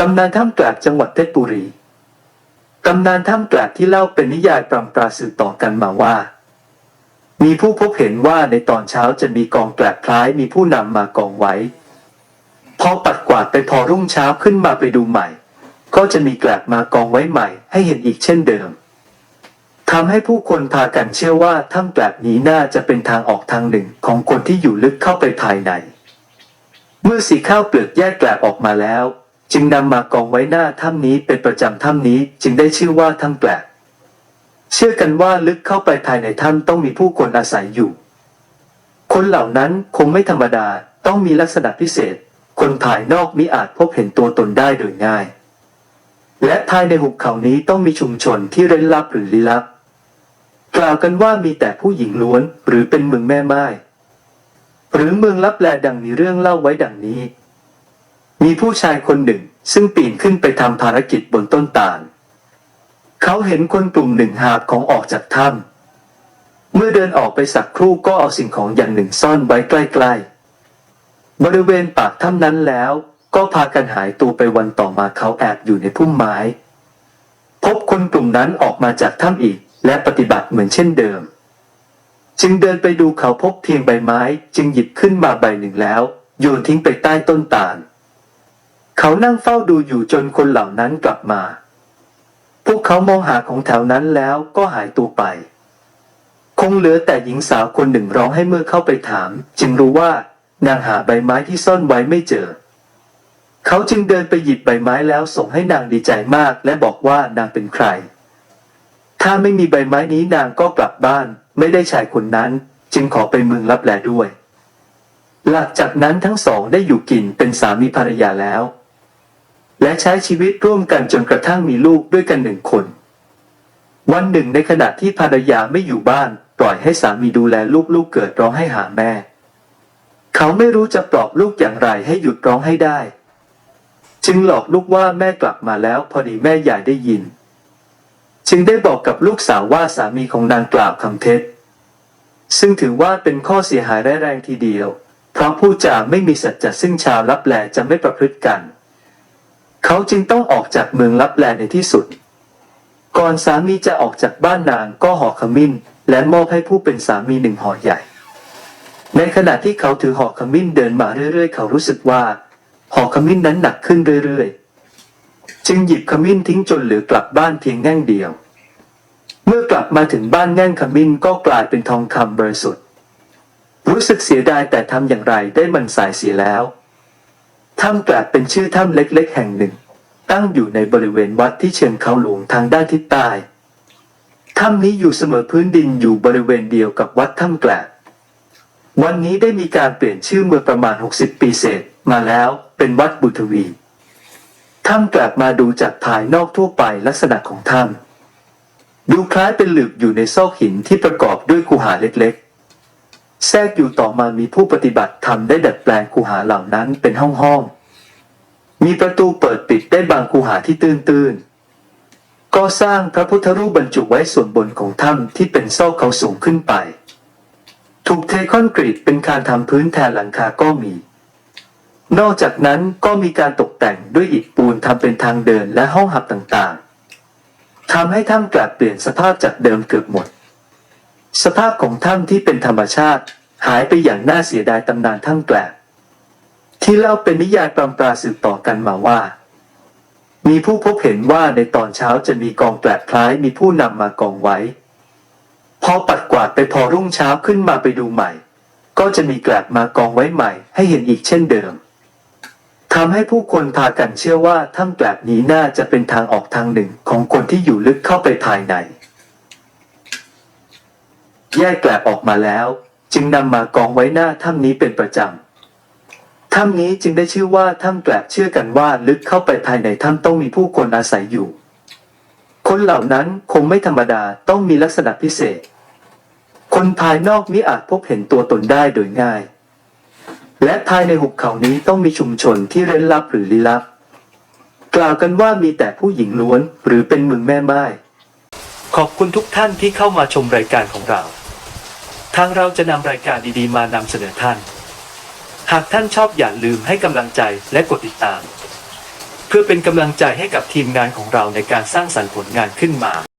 ตำนานถ้ำแกลบจังหวัดเพชรบุรี ตำนานถ้ำแกลบที่เล่าเป็นนิยายปรำปราสืบต่อกันมาว่า มีผู้พบเห็นว่าในตอนเช้าจะมีกองแกลบคล้ายมีผู้นำมากองไว้ พอปัดกวาดไปพอรุ่งเช้าขึ้นมาไปดูใหม่ ก็จะมีแกลบมากองไว้ใหม่ ให้เห็นอีกเช่นเดิมทำให้ผู้คนพากันเชื่อว่าถ้ำแกลบนี้น่าจะเป็นทางออกทางหนึ่งของคนที่อยู่ลึกเข้าไปภายใน เมื่อสีข้าวเปลือกแยกแกลบออกมาแล้ว จึงนำมากองไว้หน้าถ้ำนี้เป็นประจำถ้ำนี้จึงได้ชื่อว่าถ้ำแกลบเชื่อกันว่าลึกเข้าไปภายในถ้ำต้องมีผู้คนอาศัยอยู่ คนเหล่านั้นคงไม่ธรรมดาต้องมีลักษณะพิเศษ คนภายนอกมิอาจพบเห็นตัวตนได้โดยง่าย และภายในหุบเขานี้ต้องมีชุมชนที่เร้นลับหรือลี้ลับ กล่าวกันว่ามีแต่ผู้หญิงล้วนหรือเป็นเมืองแม่ไม้หรือเมืองลับแลดังมีเรื่องเล่าไว้ดังนี้ มีผู้ชายคนหนึ่งซึ่งปีนขึ้นไปทำภารกิจบนต้นตาล เขาเห็นคนกลุ่มหนึ่งหาบของออกจากถ้ำเมื่อเดินออกไปสักครู่ก็เอาสิ่งของอย่างหนึ่งซ่อนไว้ใกล้ ๆ บริเวณปากถ้ำนั้นแล้วก็พากันหายตัวไปวันต่อมาเขาแอบอยู่ในพุ่มไม้ พบคนกลุ่มนั้นออกมาจากถ้ำอีกและปฏิบัติเหมือนเช่นเดิม จึงเดินไปดูเขาพบเพียงใบไม้ จึงหยิบขึ้นมาใบหนึ่งแล้ว โยนทิ้งไปใต้ต้นตาล เขานั่งเฝ้าดูอยู่จนคนเหล่านั้นกลับมา พวกเขามองหาของแถวนั้นแล้วก็หายตัวไป คงเหลือแต่หญิงสาวคนหนึ่งร้องให้เมื่อเข้าไปถาม จึงรู้ว่านางหาใบไม้ที่ซ่อนไว้ไม่เจอ เขาจึงเดินไปหยิบใบไม้แล้วส่งให้นางดีใจมากและบอกว่านางเป็นใคร ถ้าไม่มีใบไม้นี้นางก็กลับบ้าน ไม่ได้ชายคนนั้น จึงขอไปเมืองลับแลด้วย หลังจากนั้นทั้งสองได้อยู่กินเป็นสามีภรรยาแล้ว และใช้ชีวิตร่วมกันจนกระทั่งมีลูกด้วยกันหนึ่งคน วันหนึ่งในขณะที่ภรรยาไม่อยู่บ้าน ปล่อยให้สามีดูแลลูกลูกเกิดร้องให้หาแม่ เขาไม่รู้จะปลอบลูกอย่างไรให้หยุดร้องให้ได้ จึงหลอกลูกว่าแม่กลับมาแล้วพอดีแม่ยายได้ยิน จึงได้บอกกับลูกสาวว่าสามีของนางกล่าวคำเท็จ ซึ่งถือว่าเป็นข้อเสียหายร้ายแรงทีเดียว เพราะผู้จาไม่มีสัจจะซึ่งชาวลับแลจะไม่ประพฤติกัน เขาจึงต้องออกจากเมืองลับแลในที่สุด ก่อนสามีจะออกจากบ้านนางก็ห่อขมิ้น และมอบให้ผู้เป็นสามีหนึ่งห่อใหญ่ ในขณะที่เขาถือห่อขมิ้นเดินมาเรื่อยๆ เขารู้สึกว่าห่อขมิ้นนั้นหนักขึ้นเรื่อยๆ จึงหยิบขมิ้นทิ้งจนเหลือกลับบ้านเพียงแง่งเดียว เมื่อกลับมาถึงบ้านแง่งขมิ้นก็กลายเป็นทองคำบริสุทธิ์ รู้สึกเสียดายแต่ทำอย่างไรได้มันสายเสียแล้ว ถ้ำแกลบเป็นชื่อถ้ำเล็กๆ แห่งหนึ่ง ตั้งอยู่ในบริเวณวัดที่เชิงเขาหลวงทางด้านทิศใต้ถ้ำนี้อยู่เสมอพื้นดินอยู่บริเวณเดียวกับวัดถ้ำแกลบวันนี้ได้มีการเปลี่ยนชื่อเมื่อประมาณ 60 ปีเศษมาแล้วเป็นวัดบุทวีถ้ำแกลบมาดูจากภายนอกทั่วไปลักษณะของถ้ำดูคล้ายเป็นหลืบอยู่ในซอกหินที่ประกอบด้วยคูหาเล็กๆ แทรกอยู่ต่อมามีผู้ปฏิบัติธรรมได้ดัดแปลงคูหาเหล่านั้นเป็นห้องๆมีประตูเปิดปิดได้บางคูหาที่ตื้นๆก็สร้างพระพุทธรูปบรรจุไว้ส่วนบนของถ้ำที่เป็นซอกเขาสูงขึ้นไป ถูกเทคอนกรีตเป็นการทำพื้นแทนหลังคาก็มี นอกจากนั้นก็มีการตกแต่งด้วยอิฐปูนทำเป็นทางเดินและห้องหับต่างๆทำให้ถ้ำกลับเปลี่ยนสภาพจากเดิมเกือบหมด สภาพของถ้ำที่เป็นธรรมชาติ หายไปอย่างน่าเสียดายตำนานถ้ำแกลบที่เล่าเป็นนิยายปรำปราสืบต่อกันมาว่า มีผู้พบเห็นว่าในตอนเช้าจะมีกองแกลบคล้ายมีผู้นำมากองไว้ พอปัดกวาดไปพอรุ่งเช้าขึ้นมาไปดูใหม่ ก็จะมีแกลบมากองไว้ใหม่ ให้เห็นอีกเช่นเดิมทำให้ผู้คนพากันเชื่อว่าถ้ำแกลบนี้น่าจะเป็นทางออกทางหนึ่งของคนที่อยู่ลึกเข้าไปภายใน แยกแกลบออกมาแล้ว จึงนำมากองไว้หน้าถ้ำนี้เป็นประจำ ถ้ำนี้จึงได้ชื่อว่าถ้ำแกลบเชื่อกันว่าลึกเข้าไปภายในถ้ำต้องมีผู้คนอาศัยอยู่ คนเหล่านั้นคงไม่ธรรมดาต้องมีลักษณะพิเศษ คนภายนอกมิอาจพบเห็นตัวตนได้โดยง่าย และภายในหุบเขานี้ต้องมีชุมชนที่เร้นลับหรือลี้ลับ กล่าวกันว่ามีแต่ผู้หญิงล้วนหรือเป็นเมืองแม่ไม้ขอบคุณทุกท่านที่เข้ามาชมรายการของเรา ทางเราจะนำรายการดีๆ มานำเสนอท่าน หากท่านชอบอย่าลืมให้กำลังใจและกดติดตาม เพื่อเป็นกำลังใจให้กับทีมงานของเราในการสร้างสรรค์ผลงานขึ้นมา